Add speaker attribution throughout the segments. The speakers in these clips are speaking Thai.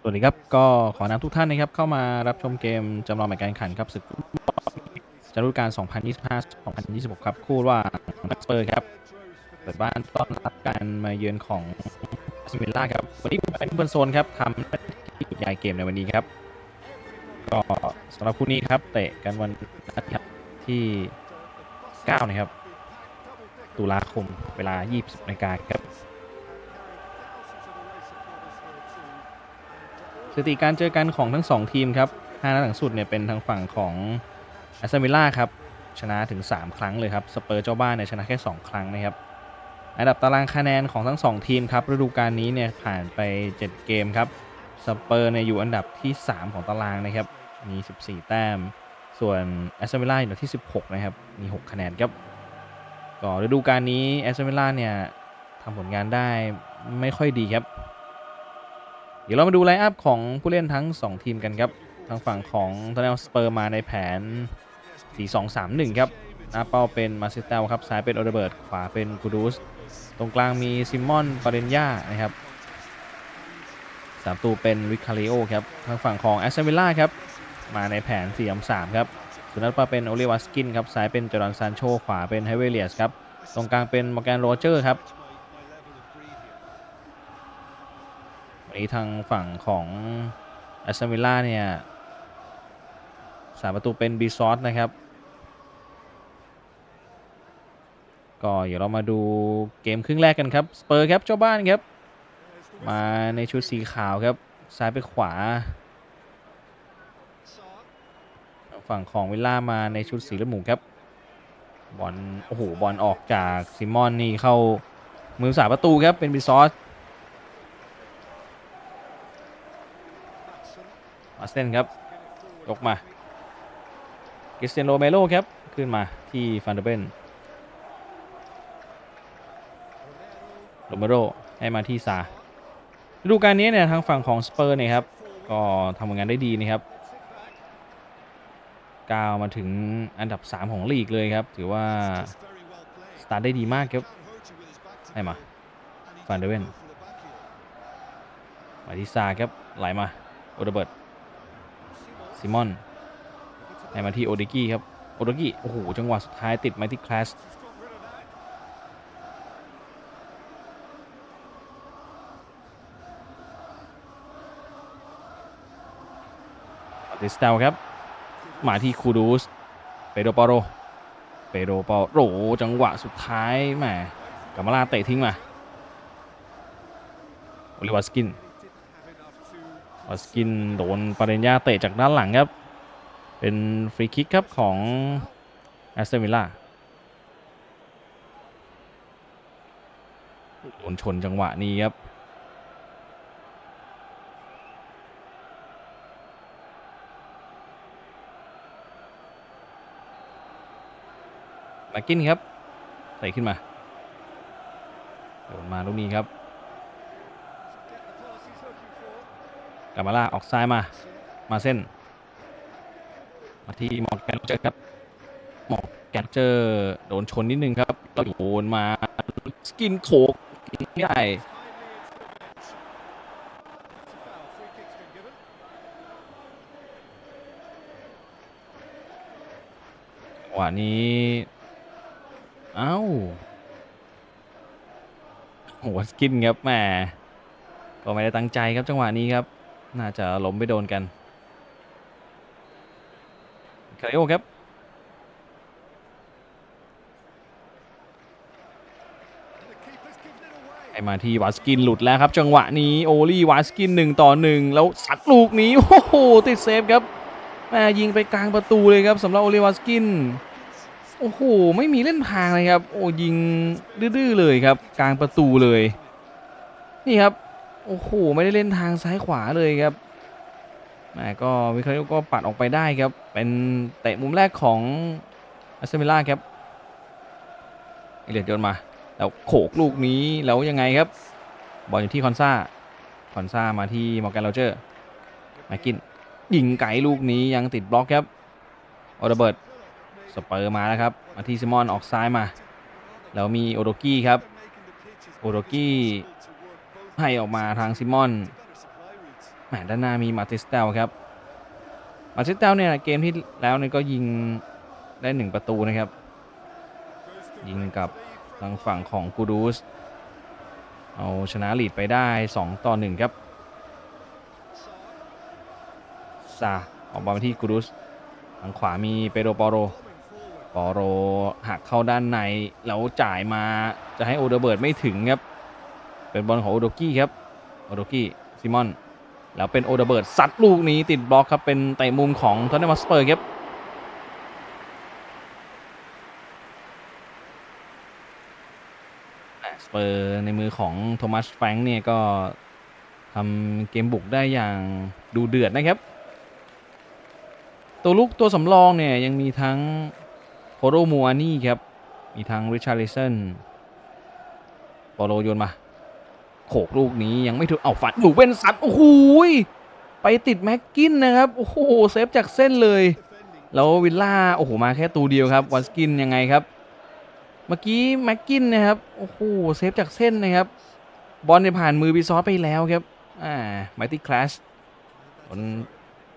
Speaker 1: สวัสดีครับ ก็ขอนำทุกท่านนะครับเข้ามารับชมเกมจำลองแมตช์การแข่งขันครับศึกฟุตบอลฤดูกาล2025-2026 ครับคู่ว่าสเปอร์ครับเปิดบ้านต้อนรับการมาเยือนของซิมิล่าครับ วันนี้เป็นเพื่อนโซนครับทำหน้าที่ใหญ่เกมในวันนี้ครับ ก็สำหรับคู่นี้ครับ เตะกันวันอาทิตย์ที่ 9 นะครับ ตุลาคมเวลา 20นาฬิกาครับ สถิติการเจอกันของทั้ง 2 ทีมครับ5นัดหลังสุดเนี่ยเป็นทางฝั่งของแอสตันวิลล่าครับชนะถึง 3 ครั้งเลยครับสเปอร์เจ้าบ้านเนี่ยชนะแค่ 2 ครั้งนะครับอันดับตารางคะแนนของทั้ง 2 ทีมครับฤดูกาลนี้เนี่ยผ่านไป 7 เกมครับสเปอร์เนี่ยอยู่อันดับที่ 3 ของตารางนะครับมี 14 แต้ม ส่วนแอสตันวิลล่าอยู่อันดับที่ 16 นะครับมี 6 คะแนนครับก็ฤดูกาลนี้แอสตันวิลล่าเนี่ยทำผลงานได้ไม่ค่อยดีครับ เดี๋ยวเรามาดูไลน์อัพของผู้เล่นทั้ง 2 ทีมกันครับ ทางฝั่งของทนลสเปอร์มาในแผน 4-2-3-1 ครับหน้าเป้าเป็นมาซิเตลครับ ซ้ายเป็นโอเดเบิร์ตขวาเป็นกูดูส ตรงกลางมีซิมอนปาเรนยานะครับสามตูเป็นวิคาริโอครับ ทางฝั่งของแอสเซนวิลล่าครับ มาในแผน 4-3-3 ครับสุนัขปาเป็นโอลิวัสกินครับ ซ้ายเป็นจอร์นซานโช ขวาเป็นไฮเวเลียสครับ ตรงกลางเป็นมอร์แกนโรเจอร์ครับ นี้ทางฝั่งของแอสตันวิลล่าเนี่ยสามประตูเป็นบีซอสนะครับ ก็เดี๋ยวเรามาดูเกมครึ่งแรกกันครับ สเปอร์ครับเจ้าบ้านครับ มาในชุดสีขาวครับ ซ้ายไปขวา ฝั่งของวิลล่ามาในชุดสีเหลืองหมูครับ บอลโอ้โหบอลออกจากซิมอนนี่เข้ามือสาประตูครับเป็นบีซอส อาร์เซนครับ ยกมาคริสเตียนโรเมโลครับ ขึ้นมาที่ฟันเดเบนโรเมโรให้มาที่ซาฤดูกาลนี้เนี่ยทางฝั่งของสเปอร์เนี่ยครับ ก็ทำงานได้ดีนะครับก้าวมาถึงอันดับ 3 ของลีกเลยครับ ถือว่า สตาร์ทได้ดีมากครับให้มาฟันเดเบนมาที่ซาครับไหลมาโอเดเบิร์ต ซิมอนให้มาที่โอเดกี้ครับ โอเดกี้โอ้โห จังหวะสุดท้ายติดมาที่คลาสอาติสเตลครับ มาที่คูดูส เปโดปาโร เปโดปาโร จังหวะสุดท้ายแหมกามาลาเตะทิ้งมาโอลิวัสกิน วัสกินโดนปาเรนยาเตะจากด้านหลังครับ เป็นฟรีคิกครับของแอสเตวิลล่าโดนชนจังหวะนี้ครับมากินครับใส่ขึ้นมาโดนมาลูกนี้ครับ กามาล่าออกซ้ายมา มาเส้น มาที่หมอร์แกนเจอครับหมอร์แกนเจอโดนชนนิดนึงครับแล้วโดนมาสกินโขกกินไม่ได้จังหวะนี้ เอ้าโหสกินครับแหมก็ไม่ได้ตั้งใจครับจังหวะนี้ครับ น่าจะล้มไปโดนกันคาริโอครับไอมาที่วาสกินหลุดแล้วครับ จังหวะนี้โอลี่วาสกินหนึ่งต่อหนึ่งแล้วสัดลูกนี้ โอ้โห ติดเซฟครับแม่ยิงไปกลางประตูเลยครับสำหรับโอลี่วาสกิน โอ้โห ไม่มีเล่นทางเลยครับ โอ้ยิงดื้อเลยครับ กลางประตูเลย นี่ครับ โอ้โหไม่ได้เล่นทางซ้ายขวาเลยครับแหมก็วิคาริโอก็ปัดออกไปได้ครับ เป็นเตะมุมแรกของอาเซนวิล่าครับเอเลียดโยนมา แล้วโขกลูกนี้แล้วยังไงครับ บอลอยู่ที่คอนซาคอนซามาที่มอร์แกนโรเจอร์มากินยิงไกลลูกนี้ยังติดบล็อกครับโอเดเบิร์ตสเปอร์มาแล้วครับ มาที่ซิมอนออกซ้ายมา แล้วมีโอโดกี้ครับ โอโดกี้ ให้ออกมาทางซิมอนมด้านหน้ามีมาติสเตลครับ มาติสเตลเนี่ยเกมที่แล้วเนี่ยก็ยิงได้หนึ่งประตูนะครับ ยิงกับทางฝั่งของกูดูสเอาชนะลีดไปได้ 2 ต่อ 1 ครับซาออกบอลมาที่กูดูสทางขวามีเปโดปอโร ปอโรหักเข้าด้านใน แล้วจ่ายมาจะให้โอเดเบิร์ตไม่ถึงครับ เป็นบอลของโอโดกี้ครับโอโดกี้ซิมอนแล้วเป็นโอเดเบิร์ตซัดลูกนี้ติดบล็อกครับเป็นเตะมุมของทอนเนมัสเปอร์ครับสเปอร์ในมือของโทมัสแฟงเนี่ยก็ทำเกมบุกได้อย่างดูเดือดนะครับ ตัวลุกตัวสำรองเนี่ยยังมีทั้งโคโรมัวนี่ครับ มีทั้งริชาร์ลิสันบอลโลโยนมา โขกลูกนี้ยังไม่ถึงเอาฝันหนูเป็นสัตว์โอ้โหไปติดแม็กกินนะครับ โอ้โหเซฟจากเส้นเลย แล้ววิลล่าโอ้โหมาแค่ตัวเดียวครับวัสกินยังไงครับ เมื่อกี้แม็กกินนะครับโอ้โหเซฟจากเส้นนะครับ บอลเนี่ยผ่านมือบีซอสไปแล้วครับอ่าไมตี้คลาส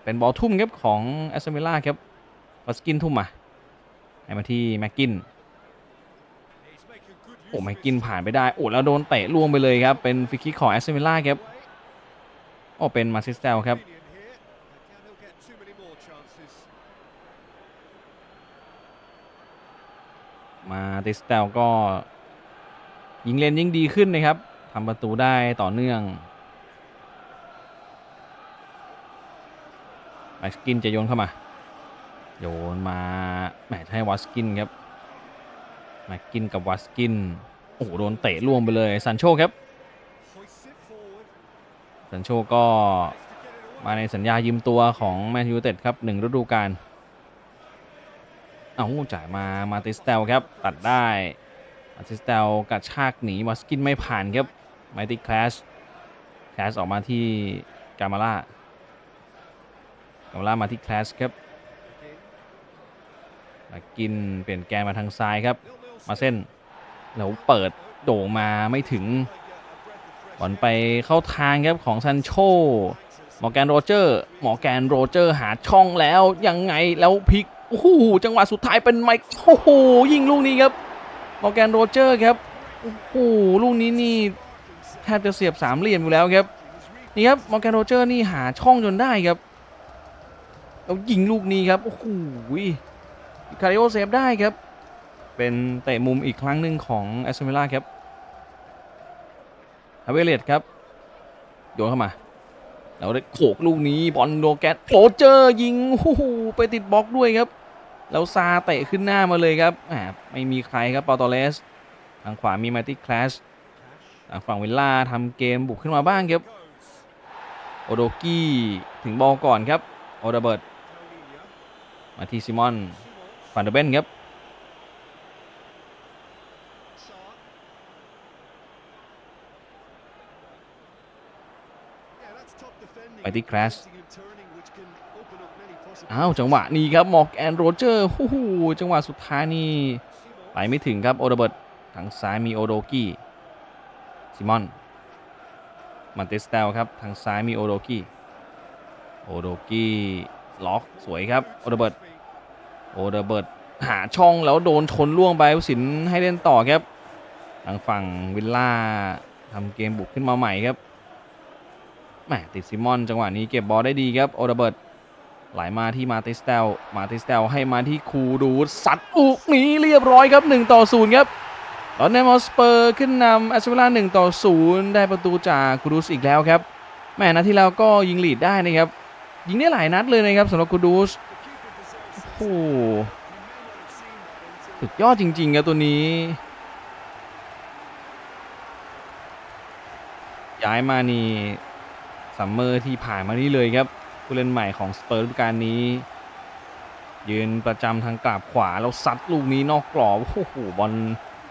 Speaker 1: เป็นบอลทุ่มครับของแอสตันวิล่าครับวัสกินทุ่มมาให้มาที่แม็กกิน โอ้แม็กกินผ่านไปได้ โอ้แล้วโดนเตะล่วงไปเลยครับ เป็นฟรีคิกของแอสตันวิล่าครับโอ้เป็นมาซิสเตลครับมาติสเตลก็ ยิงเล่นยิ่งดีขึ้นนะครับทำประตูได้ต่อเนื่องแม็กกินจะโยนเข้ามา โยนมาแหมให้วัสกินครับ แม็กกินกับวัสกิน โอ้โหโดนเตะล่วงไปเลยซันโชครับซันโชก็มาในสัญญายืมตัวของแมนยูเต็ดครับหนึ่งฤดูกาลเอาจ่ายมามาติสเตลครับ ตัดได้มาติสเตลกระชากหนีมาสกินไม่ผ่านครับไมติคลาสคลาสออกมาที่กามาล่ากามาล่ามาที่คลาสครับมากินเปลี่ยนแกนมาทางซ้ายครับ มาเส้นแล้วเปิดโด่งมาไม่ถึงบอลไปเข้าทางครับของซันโชหมอแกนโรเจอร์หมอแกนโรเจอร์หาช่องแล้วยังไงแล้วพลิกโอ้โหจังหวะสุดท้ายเป็นไมค์โอ้โหยิงลูกนี้ครับมอร์แกนโรเจอร์ครับโอ้โหลูกนี้นี่แทบจะเสียบสามเหลี่ยมอยู่แล้วครับนี่ครับมอร์แกนโรเจอร์นี่หาช่องจนได้ครับแล้วยิงลูกนี้ครับโอ้โหคาริโอเซฟได้ครับ เป็นเตะมุมอีกครั้งหนึ่งของแอสตันวิล่าครับฮาเวเลตครับ โยนเข้ามาแล้วได้โขกลูกนี้บอลโดแกตโรเจอร์ยิงโอ้โหไปติดบล็อกด้วยครับ แล้วซาเตะขึ้นหน้ามาเลยครับไม่มีใครครับปอตอเลส ทางขวามีมาติคลาสทางฝั่งวิลล่าทำเกมบุกขึ้นมาบ้างครับ โอโดกี้ถึงบอลก่อนครับ โอเดเบิร์ตมาที่ซิมอนฟันเดเบนครับ ไปที่คลาสอ้าวจังหวะนี้ครับมอกแอนโรเจอร์โอ้โหจังหวะสุดท้ายนี่ไปไม่ถึงครับโอเดเบิร์ตทางซ้ายมีโอโดกี้ซิมอนมันเตสเตลครับทางซ้ายมีโอโดกี้โอโดกี้ล็อกสวยครับโอเดเบิร์ตโอเดเบิร์ตหาช่องแล้วโดนชนล่วงไปผู้สินให้เล่นต่อครับทางฝั่งวิลล่าทำเกมบุกขึ้นมาใหม่ครับ แหมติดซิมอน จังหวะนี้เก็บบอลได้ดีครับโอเดเบิร์ตไหลมาที่มาติสเตลมาติสเตลให้มาที่คูดูสัตว์อุกนี้เรียบร้อยครับ 1 ต่อ 0 ครับตอนนี้มอสเปอร์ขึ้นนำแอสเวล่า1ต่อ 0 ได้ประตูจากคูดูสอีกแล้วครับแม่นัดที่แล้วก็ยิงลีดได้นะครับ ยิงได้หลายนัดเลยนะครับสำหรับคูดูสโอ้โหสุดยอดจริงๆครับตัวนี้ ย้ายมานี่ ซัมเมอร์ที่ผ่านมานี่เลยครับผู้เล่นใหม่ของสเปอร์ฤดูกาลนี้ ยืนประจำทางกราบขวาแล้วซัดลูกนี้นอกกรอบโอ้โหบอล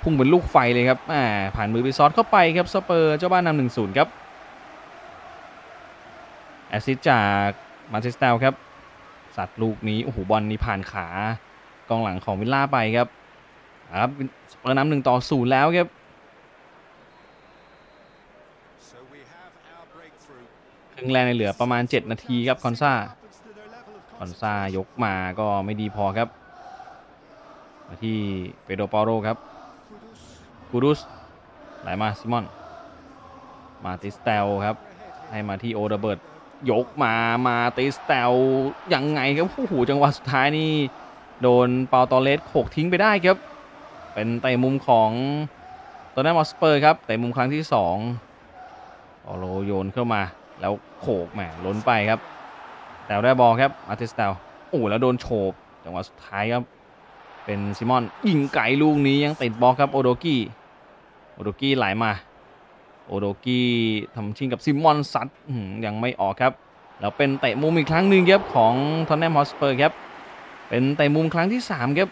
Speaker 1: พุ่งเป็นลูกไฟเลยครับอ่าผ่านมือไปซอสเข้าไปครับสเปอร์เจ้าบ้านนำหนึ่งศูนย์ครับแอสซิสต์จากมาเชสเตลครับ สัดลูกนี้โอ้โหบอลนี้ผ่านขากองหลังของวิลล่าไปครับครับสเปอร์นำหนึ่งต่อศูนย์แล้วครับ
Speaker 2: So we have our breakthrough.
Speaker 1: ครึ่งแรกในเหลือประมาณ 7 นาทีครับคอนซาคอนซายกมาก็ไม่ดีพอครับ มาที่เปโดปาโรครับกูรุสไหลมาซิมอน มาติสเตลครับ ให้มาที่โอเดเบิร์ตยกมามาติสเตลยังไงครับโอ้โหจังหวะสุดท้ายนี่ โดนเปาตอเลสโขกทิ้งไปได้ครับ เป็นเตะมุมของตัวนั้นมอสเปอร์ครับเตะมุมครั้งที่2ออโลโยนเข้ามา แล้วโขกแหมล้นไปครับ แต่ได้บอลครับอาร์ติสเตลโอ้แล้วโดนโฉบจังหวะสุดท้ายครับ เป็นซิมอนยิงไกลลูกนี้ยังติดบอลครับโอโดกี้โอโดกี้ไหลมาโอโดกี้ทำชิงกับซิมอนซัดยังไม่ออกครับ แล้วเป็นเตะมุมอีกครั้งหนึ่งครับของทอนแนมฮอสเปอร์ครับ เป็นเตะมุมครั้งที่3ครับ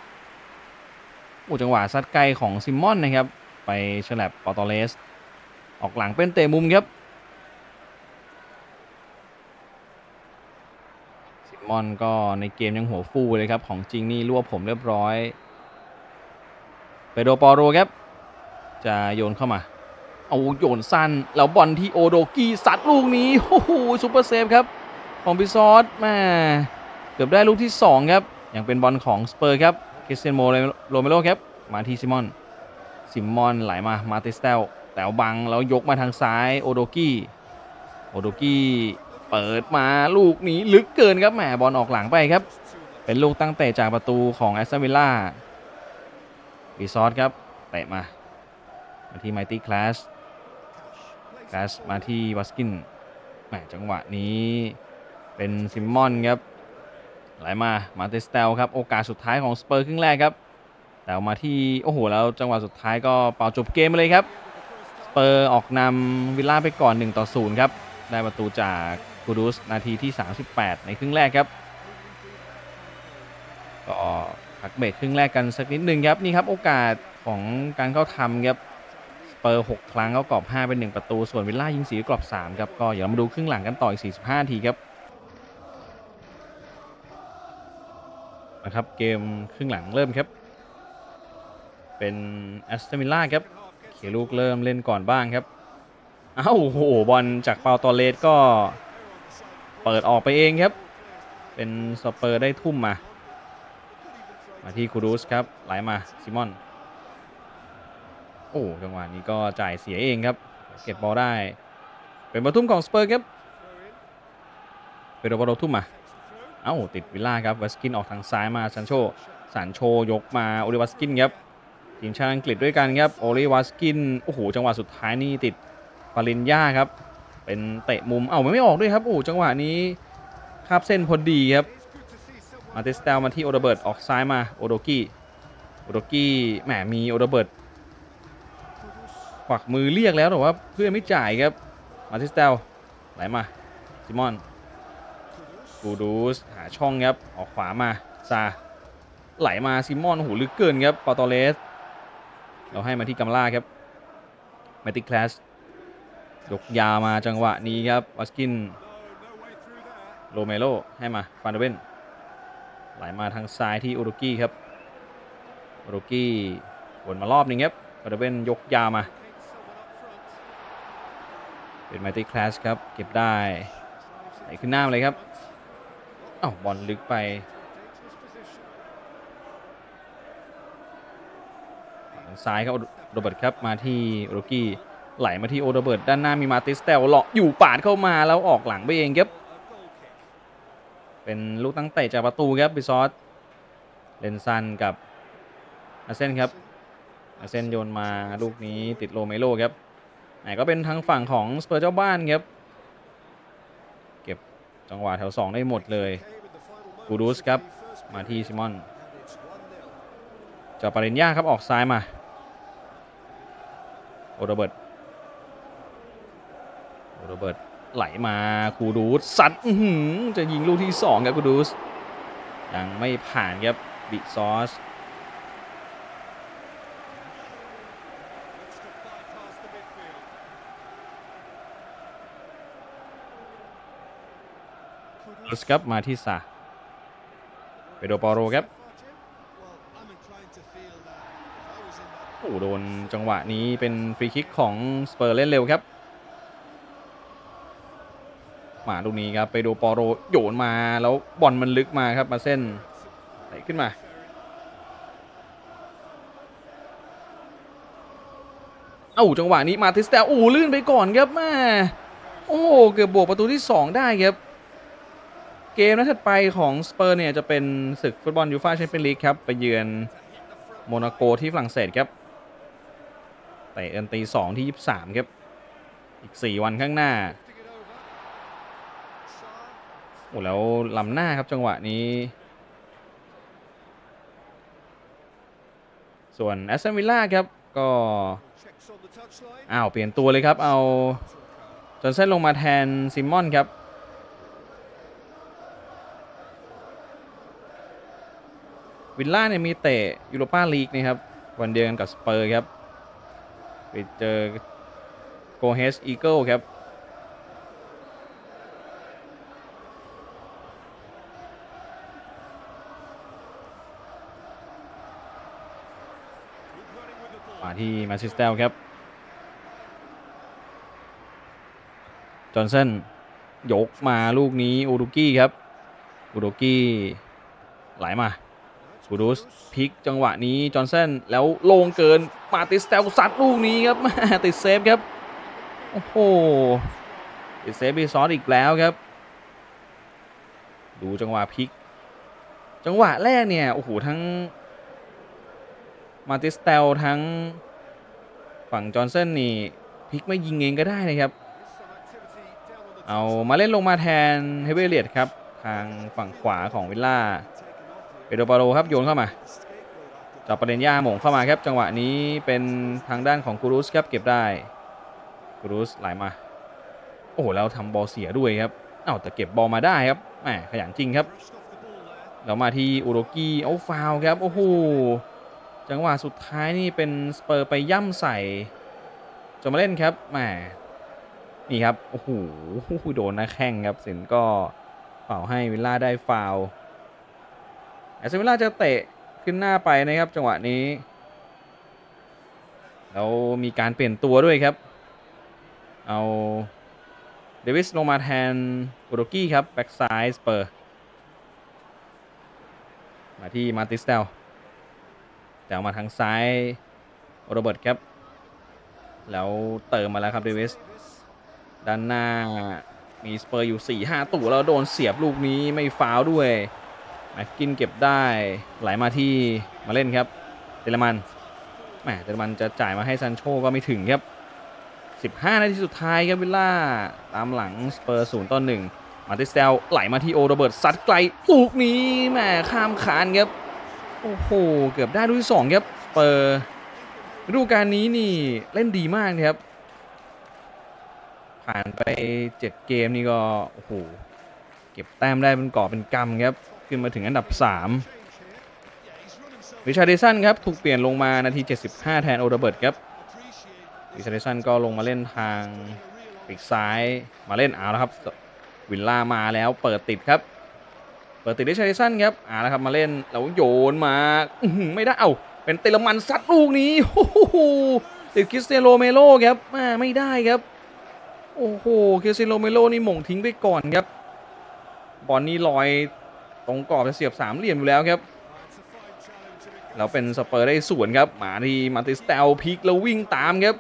Speaker 1: โอ้จังหวะซัดไกลของซิมอนนะครับ ไปฉลับปอตเลส ออกหลังเป็นเตะมุมครับ มอนก็ในเกมยังหัวฟูเลยครับ ของจริงนี่รวบผมเรียบร้อยเปโดปอโรครับ จะโยนเข้ามา เอาโยนสั้น แล้วบอลที่โอโดกี้ซัดลูกนี้โอ้โหซูเปอร์เซฟครับ ของพิซอสแม่เกือบได้ลูกที่ 2 ครับ ยังเป็นบอลของสเปอร์ครับคริสเตียนโมโรเมโลครับ มาที่ซิมอน ซิมอนไหลมา มาติสเตลแต่วบังแล้วยกมาทางซ้ายโอโดกี้โอโดกี้ เปิดมาลูกนี้ลึกเกินครับแหมบอลออกหลังไปครับ เป็นลูกตั้งเตะจากประตูของแอสตันวิลล่าบีซอสครับเตะมา มาที่ไมตี้คลาสคลาสมาที่วัสกินแหมจังหวะนี้เป็นซิมมอนครับไหลมา มาเตสเตลครับ โอกาสสุดท้ายของสเปอร์ครึ่งแรกครับ แต่มาที่ โอ้โห แล้วจังหวะสุดท้ายก็เป่าจบเกมเลยครับ สเปอร์ออกนำวิลล่าไปก่อน 1 ต่อ 0 ครับ ได้ประตูจาก กูดูสนาทีที่ 38 ในครึ่งแรกครับก็พักเบรกครึ่งแรกกันสักนิดหนึ่งครับนี่ครับโอกาสของการเข้าทำครับสเปอร์ 6 ครั้งเข้ากรอบ 5 เป็น 1 ประตู ส่วนวิลล่ายิงสีกรอบ 3 ครับ ก็เดี๋ยวเรามาดูครึ่งหลังกันต่ออีก 45 ทีครับนะครับเกมครึ่งหลังเริ่มครับ เป็นแอสตันวิลล่าครับเขียลูกเริ่มเล่นก่อนบ้างครับอ้าวโอ้โหบอลจากเปาตอเลสก็ เปิดออกไปเองครับ เป็นสเปอร์ได้ทุ่มมา มาที่คูรูสครับ ไหลมาซิมอน โอ้จังหวะนี้ก็จ่ายเสียเองครับ เก็บบอลได้ เป็นประทุ่มของสเปอร์ครับเป็นโรบอลทุ่มมา เอ้าติดวิลล่าครับวัสกินออกทางซ้ายมาซันโชสันโชยกมาโอลิวัสกินครับทีมชาติอังกฤษด้วยกันครับโอลิวัสกิน โอ้โห จังหวะสุดท้ายนี่ติดปารินยาครับ เป็นเตะมุม เอ้ามันไม่ออกด้วยครับโอ้จังหวะนี้คาบเส้นพอดีครับ มาเตสเตลมาที่โอเดเบิร์ตออกซ้ายมาโอโดกี้โอโดกี้แหมมีโอเดเบิร์ตขวักมือเรียกแล้วแต่ว่าเพื่อนไม่จ่ายครับ มาเตสเตลไหลมาซิมอนกูดูสหาช่องครับออกขวามาซาไหลมาซิมอนโอ้โหลึกเกินครับปอตอเลส เราให้มาที่กัมล่าครับแมติคลาส ยกยามาจังหวะนี้ครับวัสกินโรเมโลให้มาฟานเดเบนไหลมาทางซ้ายที่โอโรกี้ครับโอโรกี้วนมารอบนึงครับฟานเดเบนยกยามา เป็นไมตี้คลาสครับ เก็บได้ไหลขึ้นหน้าเลยครับอ้าวบอลลึกไปทางซ้ายครับโรเบิร์ตครับมาที่โรกี้ ไหลมาที่โอโรเบิร์ตด้านหน้ามีมาติสเตลเลาะอยู่ปาดเข้ามาแล้วออกหลังไปเองครับ เป็นลูกตั้งเตะจากประตูครับบิซอสเลนซันกับอาเซนครับอาเซนโยนมาลูกนี้ติดโรเมโลครับไหนก็เป็นทางฝั่งของสเปอร์เจ้าบ้านครับ เก็บจังหวะแถว 2 ได้หมดเลยกูดูสครับมาที่ซิมอนจอปาริญาครับออกซ้ายมา โอโรเบิร์ต โรเบิร์ตไหลมาคูดูสซัดอื้อหือจะยิงลูกที่ 2 ครับคูดูสยังไม่ผ่านครับบิซอสลุสครับมาที่ซาเปโดปอโรครับโอ้โดนจังหวะนี้เป็นฟรีคิกของสเปอร์เล่นเร็วครับ มาลูกนี้ครับไปดูปอโรโยนมาแล้วบอลมันลึกมาครับมาเส้นไหลขึ้นมาเอ้าจังหวะนี้มาติสแตลโอ้ลื่นไปก่อนครับแม่โอ้เกือบบวกประตูที่ 2 ได้ครับ เกมนัดถัดไปของสเปอร์เนี่ยจะเป็นศึกฟุตบอลยูฟ่าแชมเปี้ยนลีกครับไปเยือนโมนาโกที่ฝรั่งเศสครับเตะกันตีสองที่ 23 ครับ อีก 4 วันข้างหน้า อ้แล้วลำหน้าครับจังหวะนี้ ส่วนแอสตันวิลล่าครับก็อ้าวเปลี่ยนตัวเลยครับเอาจอนเซนลงมาแทนซิมมอนครับวิลล่าเนี่ยมีเตะยูโรปาลีกนะครับ วันเดียวกันกับสเปอร์ครับ ไปเจอโกเฮสอีเกิลครับ ที่มนเชสเตอร์ครับจอห์นสันยกมาลูกนี้อูรุกี้ครับอูรุกี้ไหลมาบูรุสพลิกจังหวะนี้จอห์นสันแล้วโลงเกินมาติสเตลซัดลูกนี้ครับแม่ติดเซฟครับโอ้โหติดเซฟบีซอสอีกแล้วครับ ดูจังหวะพลิก จังหวะแรกเนี่ยโอ้โหทั้ง มาติสเตลทั้งฝั่งจอห์นสันนี่พลิกไม่ยิงเองก็ได้นะครับ เอามาเล่นลงมาแทนเฮเบเลียดครับ ทางฝั่งขวาของวิลล่าเปโดปาโรครับโยนเข้ามาจับประเด็นย่าหม่งเข้ามาครับ จังหวะนี้เป็นทางด้านของกูรุสครับเก็บได้กูรุสไหลมา โอ้โหแล้วทำบอลเสียด้วยครับเอ้าแต่เก็บบอลมาได้ครับแหมขยันจริงครับแล้วมาที่อุโรกี้เอาฟาวครับโอ้โห จังหวะสุดท้ายนี่เป็นสเปอร์ไปย่ำใส่จะมาเล่นครับแหมนี่ครับ โอ้โหโดนนะแข้งครับสินก็เป่าให้วิลล่าได้ฟาวแอสตันวิลล่าจะเตะขึ้นหน้าไปนะครับ จังหวะนี้ แล้วมีการเปลี่ยนตัวด้วยครับ เอาเดวิสลงมาแทนโกโรกี้ครับ แบ็กซ้ายสเปอร์ มาที่มาติสเตล แต่เอามาทางซ้ายโรเบิร์ตครับ แล้วเติมมาแล้วครับเดวิสด้านหน้ามีสเปอร์อยู่ 4-5ตัวแล้วโดนเสียบลูกนี้ไม่ฟาวด้วยแม็กกินเก็บได้ไหลมาที่มาเล่นครับเตเลมันแหมเตเลมันจะจ่ายมาให้ซันโชก็ไม่ถึงครับ 15 นาทีสุดท้ายครับวิลล่าตามหลังสเปอร์0ต่อ1มาติสเตลไหลมาที่โอโรเบิร์ตซัดไกลลูกนี้แหมข้ามคานครับ โอ้โห เกือบได้ลูกที่2ครับเปอร์ฤดูกาลนี้นี่เล่นดีมากนะครับ ผ่านไป7เกมนี่ก็โอ้โหเก็บแต้มได้เป็นกอเป็นกำครับ ขึ้นมาถึงอันดับ3ริชาร์ดสันครับถูกเปลี่ยนลงมานาที 75 แทนโอเดเบิร์ตครับริชาร์ดสันก็ลงมาเล่นทางปีกซ้ายมาเล่นเอาแล้วครับวิลล่ามาแล้วเปิดติดครับ เปิดติดริชาร์ดสันครับเอาแล้วครับมาเล่นแล้วโยนมาไม่ได้เอ้าเป็นเตลมันซัดลูกนี้โอ้โหติดคริสเตียโนเมโลครับม่ไม่ได้ครับ โอ้โหเคซิโลเมโลนี่หม่งทิ้งไปก่อนครับบอลนี่ลอยตรงกรอบจะเสียบสามเหลี่ยมอยู่แล้วครับแล้วเป็นสเปอร์ได้สวนครับมาที่มาติสเตลพิกแล้ววิ่งตามครับ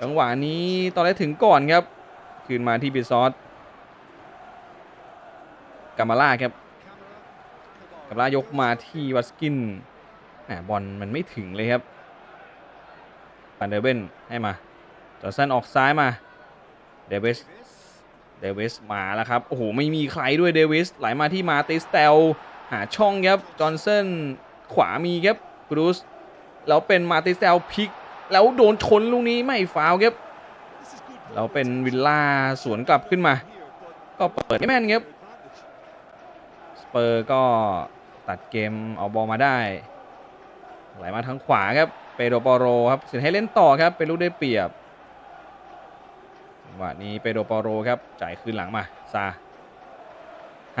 Speaker 1: จังหวะนี้ตอนแรกถึงก่อนครับ คืนมาที่บิซอสกามาล่าครับ กามาล่ายกมาที่วัสกินแหมบอลมันไม่ถึงเลยครับปันเดเบนให้มาจอร์สันออกซ้ายมาเดวิสเดวิสมาแล้วครับ โอ้โห ไม่มีใครด้วยเดวิสไหลมาที่มาติสเตลหาช่องครับจอห์นสันขวามีครับบรูซแล้วเป็นมาติสเตลพลิก แล้วโดนชนลูกนี้ไม่ฟาวครับแล้วเป็นวิลล่าสวนกลับขึ้นมา ก็เปิดไม่แม่นครับสเปอร์ก็ ตัดเกมเอาบอลมาได้ไหลมาทางขวาครับเปโดปอโรครับสินให้เล่นต่อครับเป็นลูกได้เปรียบจังหวะนี้เปโดปอโรครับจ่ายคืนหลังมาซา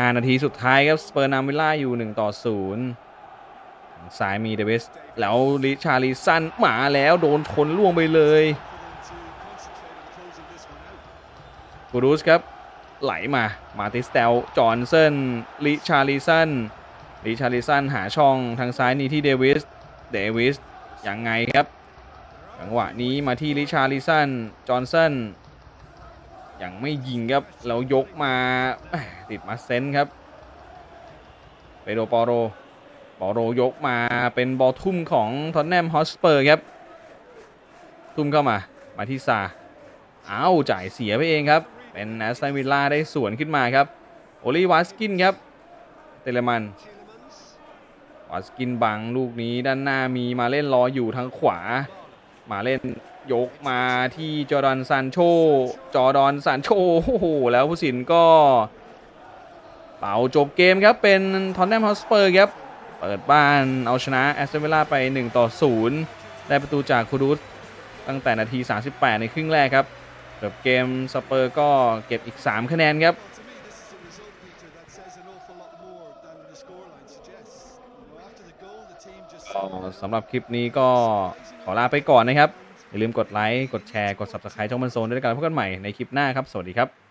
Speaker 1: 5นาทีสุดท้ายครับสเปอร์นำวิลล่าอยู่ 1 ต่อ0ทางซ้ายมีเดวิสแล้วริชาริสันหมาแล้วโดนชนล่วงไปเลยกูรูสครับไหลมา มาติสเตลจอห์นสันลิชาริสัน ลิชาริสันหาช่องทางซ้ายนี้ที่เดวิส เดวิสยังไงครับ จังหวะนี้มาที่ลิชาริสัน จอห์นสันยังไม่ยิงครับแล้วยกมาติดมาเซนครับเปโดปอโร ปอโรยกมาเป็นบอลทุ่มของทอนแนมฮอสเปอร์ครับ ทุ่มเข้ามา มาที่ซาอ้าวจ่ายเสียไปเองครับ เป็นแอสตันวิลล่าได้สวนขึ้นมาครับ โอลิวัสกินครับ เตเลมัน วัสกินบังลูกนี้ด้านหน้ามีมาเล่นรออยู่ทางขวา มาเล่นยกมาที่จอร์ดอนซานโช จอร์ดอนซานโชโอ้โหแล้วผู้สินก็ เป่าจบเกมครับ เป็นทอนแนมฮอสเปอร์ครับ เปิดบ้านเอาชนะแอสตันวิลล่าไป 1 ต่อ 0 ได้ประตูจากคูรุสตั้งแต่นาที 38 ในครึ่งแรกครับจบเกมสเปอร์ก็เก็บอีก 3 คะแนนครับ สำหรับคลิปนี้ก็ขอลาไปก่อนนะครับ อย่าลืมกดไลค์ กดแชร์ กด Subscribe ช่องบันโซนด้วยกันพบกันใหม่ในคลิปหน้าครับ สวัสดีครับ